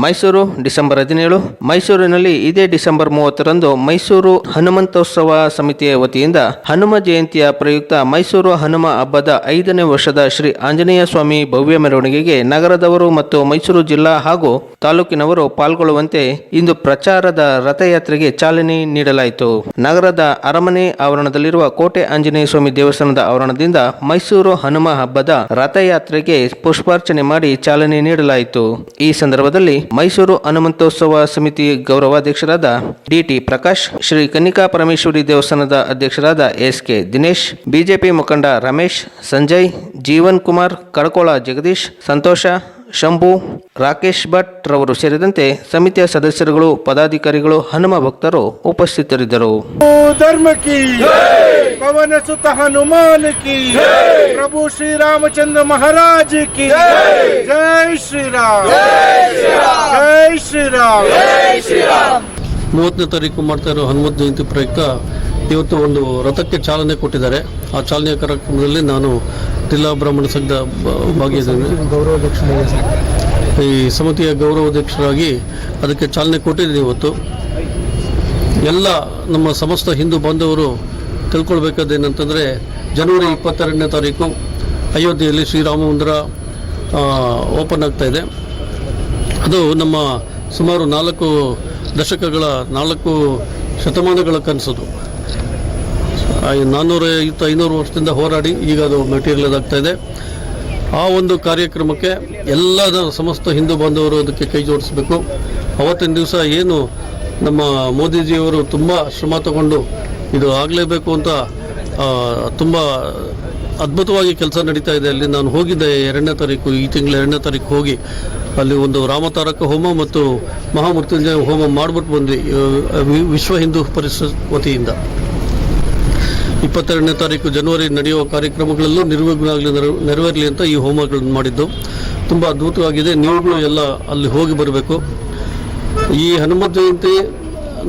Mysuru December ಹದಿನೇಳು. ಮೈಸೂರಿನಲ್ಲಿ ಇದೇ ಡಿಸೆಂಬರ್ ಮೂವತ್ತರಂದು ಮೈಸೂರು ಹನುಮಂತೋತ್ಸವ ಸಮಿತಿಯ ವತಿಯಿಂದ ಹನುಮ ಜಯಂತಿಯ ಪ್ರಯುಕ್ತ ಮೈಸೂರು ಹನುಮ ಹಬ್ಬದ ಐದನೇ ವರ್ಷದ ಶ್ರೀ ಆಂಜನೇಯ ಸ್ವಾಮಿ ಭವ್ಯ ಮೆರವಣಿಗೆಗೆ ನಗರದವರು ಮತ್ತು ಮೈಸೂರು ಜಿಲ್ಲಾ ಹಾಗೂ ತಾಲೂಕಿನವರು ಪಾಲ್ಗೊಳ್ಳುವಂತೆ ಇಂದು ಪ್ರಚಾರದ ರಥಯಾತ್ರೆಗೆ ಚಾಲನೆ ನೀಡಲಾಯಿತು. ನಗರದ ಅರಮನೆ ಆವರಣದಲ್ಲಿರುವ ಕೋಟೆ ಆಂಜನೇಯ ಸ್ವಾಮಿ ದೇವಸ್ಥಾನದ ಆವರಣದಿಂದ ಮೈಸೂರು ಹನುಮ ಹಬ್ಬದ ರಥಯಾತ್ರೆಗೆ ಪುಷ್ಪಾರ್ಚನೆ ಮಾಡಿ ಚಾಲನೆ ನೀಡಲಾಯಿತು. ಈ ಸಂದರ್ಭದಲ್ಲಿ ಮೈಸೂರು ಹನುಮಂತೋತ್ಸವ ಸಮಿತಿ ಗೌರವಾಧ್ಯಕ್ಷರಾದ ಡಿಟಿ ಪ್ರಕಾಶ್, ಶ್ರೀ ಕನ್ನಿಕಾ ಪರಮೇಶ್ವರಿ ದೇವಸ್ಥಾನದ ಅಧ್ಯಕ್ಷರಾದ ಎಸ್ ಕೆ ದಿನೇಶ್, ಬಿಜೆಪಿ ಮುಖಂಡ ರಮೇಶ್, ಸಂಜಯ್, ಜೀವನ್ ಕುಮಾರ್, ಕಡಕೋಳ ಜಗದೀಶ್, ಸಂತೋಷ, ಶಂಭು, ರಾಕೇಶ್ ಭಟ್ ರವರು ಸೇರಿದಂತೆ ಸಮಿತಿಯ ಸದಸ್ಯರುಗಳು, ಪದಾಧಿಕಾರಿಗಳು, ಹನುಮ ಭಕ್ತರು ಉಪಸ್ಥಿತರಿದ್ದರು. ಪವನ ಸುತ ಹನುಮಾನ್ ಕಿ ಪ್ರಭು ಶ್ರೀರಾಮಚಂದ್ರ ಮಹಾರಾಜ್ ಕಿ ಜೈ. ಶ್ರೀರಾಮ್. ಜೈ ಶ್ರೀರಾಮ್. ಮೂವತ್ತನೇ ತಾರೀಕು ಮಾಡ್ತಾ ಇರೋ ಹನುಮಂತ ಜಯಂತಿ ಪ್ರಯುಕ್ತ ಇವತ್ತು ಒಂದು ರಥಕ್ಕೆ ಚಾಲನೆ ಕೊಟ್ಟಿದ್ದಾರೆ. ಆ ಚಾಲನೆಯ ಕಾರ್ಯಕ್ರಮದಲ್ಲಿ ನಾನು ಜಿಲ್ಲಾ ಬ್ರಾಹ್ಮಣ ಸಂಘದ ಭಾಗಿಯಾಗಿದ್ದೇನೆ. ಈ ಸಮಿತಿಯ ಗೌರವಾಧ್ಯಕ್ಷರಾಗಿ ಅದಕ್ಕೆ ಚಾಲನೆ ಕೊಟ್ಟಿದ್ದೀನಿ ಇವತ್ತು. ಎಲ್ಲ ನಮ್ಮ ಸಮಸ್ತ ಹಿಂದೂ ಬಾಂಧವರು ತಿಳ್ಕೊಳ್ಬೇಕಾದೇನಂತಂದರೆ ಜನವರಿ ಇಪ್ಪತ್ತೆರಡನೇ ತಾರೀಕು ಅಯೋಧ್ಯೆಯಲ್ಲಿ ಶ್ರೀರಾಮ ಮಂದಿರ ಓಪನ್ ಆಗ್ತಾ ಇದೆ. ಅದು ನಮ್ಮ ಸುಮಾರು ನಾಲ್ಕು ದಶಕಗಳ, ನಾಲ್ಕು ಶತಮಾನಗಳ ಕನಸದು. ನಾನ್ನೂರ ಐವತ್ತು, ಐನೂರು ವರ್ಷದಿಂದ ಹೋರಾಡಿ ಈಗ ಅದು ಮೆಟೀರಿಯಲ್ ಇದೆ. ಆ ಒಂದು ಕಾರ್ಯಕ್ರಮಕ್ಕೆ ಎಲ್ಲ ಸಮಸ್ತ ಹಿಂದೂ ಬಾಂಧವರು ಅದಕ್ಕೆ ಕೈ ಜೋಡಿಸಬೇಕು. ಅವತ್ತಿನ ದಿವಸ ಏನು ನಮ್ಮ ಮೋದಿಜಿಯವರು ತುಂಬ ಶ್ರಮ ತಗೊಂಡು ಇದು ಆಗಲೇಬೇಕು ಅಂತ ತುಂಬ ಅದ್ಭುತವಾಗಿ ಕೆಲಸ ನಡೀತಾ ಇದೆ. ಅಲ್ಲಿ ನಾನು ಹೋಗಿದ್ದೆ ಎರಡನೇ ತಾರೀಕು, ಈ ತಿಂಗಳ ಎರಡನೇ ತಾರೀಕು ಹೋಗಿ ಅಲ್ಲಿ ಒಂದು ರಾಮತಾರಕ ಹೋಮ ಮತ್ತು ಮಹಾಮೃತ್ಯುಂಜಯ ಹೋಮ ಮಾಡಿಬಿಟ್ಟು ಬಂದ್ವಿ ವಿಶ್ವ ಹಿಂದೂ ಪರಿಷತ್ ವತಿಯಿಂದ. ಇಪ್ಪತ್ತೆರಡನೇ ತಾರೀಕು ಜನವರಿ ನಡೆಯುವ ಕಾರ್ಯಕ್ರಮಗಳಲ್ಲೂ ನಿರ್ವಿಘ್ನ ಆಗಲಿ ನೆರವೇರಲಿ ಅಂತ ಈ ಹೋಮಗಳನ್ನು ಮಾಡಿದ್ದು ತುಂಬ ಅದ್ಭುತವಾಗಿದೆ. ನೀವುಗಳು ಎಲ್ಲ ಅಲ್ಲಿ ಹೋಗಿ ಬರಬೇಕು. ಈ ಹನುಮ ಜಯಂತಿ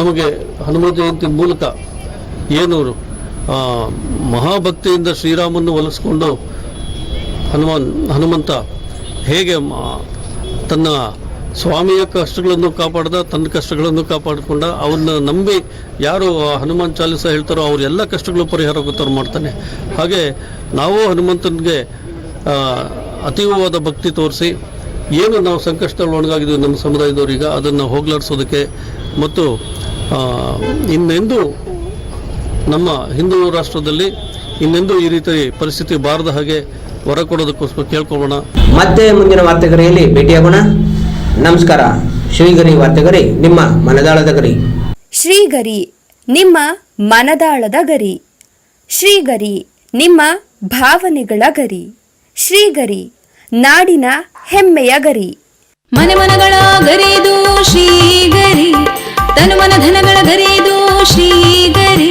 ನಮಗೆ ಹನುಮ ಜಯಂತಿ ಮೂಲಕ ಏನು ಆ, ಮಹಾಭಕ್ತಿಯಿಂದ ಶ್ರೀರಾಮನ್ನು ಒಲಿಸ್ಕೊಂಡು ಹನುಮಾನ್ ಹನುಮಂತ ಹೇಗೆ ತನ್ನ ಸ್ವಾಮಿಯ ಕಷ್ಟಗಳನ್ನು ಕಾಪಾಡ್ದ ತನ್ನ ಕಷ್ಟಗಳನ್ನು ಕಾಪಾಡಿಕೊಂಡ ಅವನ್ನ ನಂಬಿ ಯಾರು ಹನುಮಾನ್ ಚಾಲಿಸ ಹೇಳ್ತಾರೋ ಅವ್ರ ಎಲ್ಲ ಕಷ್ಟಗಳು ಪರಿಹಾರ ಗೊತ್ತವ್ರು ಮಾಡ್ತಾನೆ. ಹಾಗೆ ನಾವು ಹನುಮಂತನಿಗೆ ಅತೀವವಾದ ಭಕ್ತಿ ತೋರಿಸಿ ಏನು ನಾವು ಸಂಕಷ್ಟದಲ್ಲಿ ಒಣಗಾಗಿದ್ದೀವಿ ನಮ್ಮ ಸಮುದಾಯದವರೀಗ ಅದನ್ನು ಹೋಗ್ಲಾಡಿಸೋದಕ್ಕೆ ಮತ್ತು ಇನ್ನೆಂದೂ ನಮ್ಮ ಹಿಂದೂ ರಾಷ್ಟ್ರದಲ್ಲಿ ಇನ್ನೆಂದೂ ಈ ರೀತಿ ಪರಿಸ್ಥಿತಿ ಬಾರದ ಹಾಗೆ ಹೊರ ಕೊಡೋದಕ್ಕೋಸ್ಕರ ಕೇಳ್ಕೊಳ್ಳೋಣ. ಮತ್ತೆ ಮುಂದಿನ ವಾರ್ತೆಗರಿಯಲ್ಲಿ ಭೇಟಿಯಾಗೋಣ ನಮಸ್ಕಾರ. ಶ್ರೀಗರಿ ವಾರ್ತೆಗರಿ ನಿಮ್ಮ ಮನದಾಳದ ಗರಿ. ಶ್ರೀಗರಿ ನಿಮ್ಮ ಮನದಾಳದ ಗರಿ. ಶ್ರೀಗರಿ ನಿಮ್ಮ ಭಾವನೆಗಳ ಗರಿ. ಶ್ರೀಗರಿ ನಾಡಿನ ಹೆಮ್ಮೆಯ ಗರಿ. ಮನೆ ಮನಗಳ ಗರಿದು ಶ್ರೀಗರಿ ತನುಮನ ಧನಗಳ ಗರಿದು ಶ್ರೀಗರಿ.